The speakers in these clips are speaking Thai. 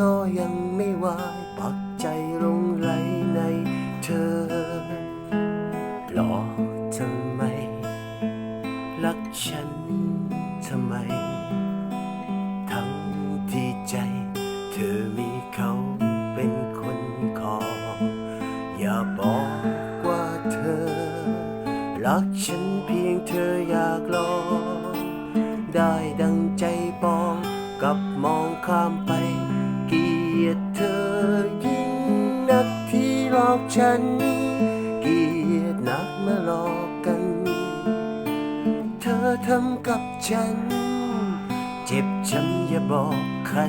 ก็ยังไม่วายปักใจลงไหลในเธอหลอกทำไม รักฉันทำไม ทั้งที่ใจ เธอมีเขาเป็นคนขอ อย่าบอกว่าเธอ รักฉันเพียงเธออยากลอง อกฉัน เกลียดนักมื่อหลอกกัน เธอทำกับฉัน เจ็บช้ำอย่าบอกใคร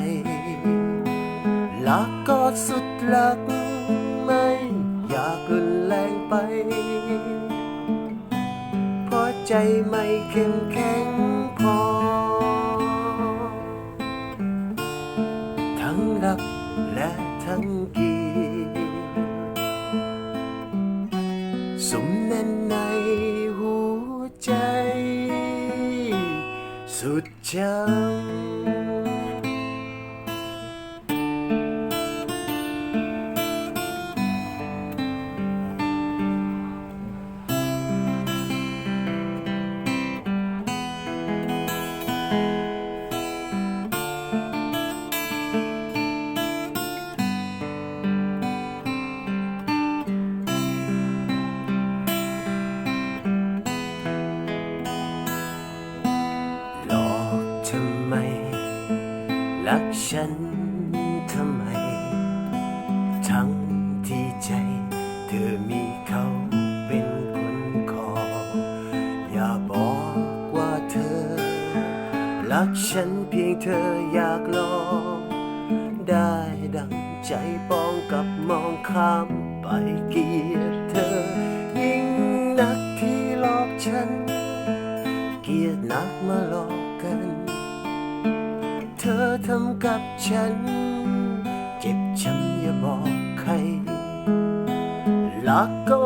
รักก็สุดรัก ไม่อยากรุนแรงไป เพราะใจไม่เข้มแข็งพอทั้ง สมแน่นในหัวใจ สุดจัง รักฉันทำไม ทั้งที่ใจ เธอมีเขาเป็นคนขอ อย่าบอกว่าเธอ รักฉันเพียงเธออยากลอง ได้ดังใจปองกับมองข้ามไปเกียด กับฉัน เจ็บช้ำอย่าบอกใครรักก็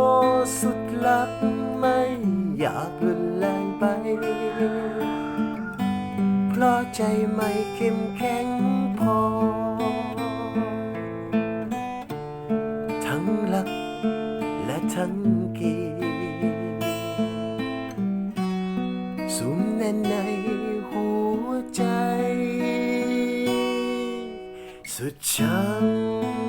สุดลักไม่อยากรุนแรงไป เพราะใจไม่เข้มแข็ง สุดชัง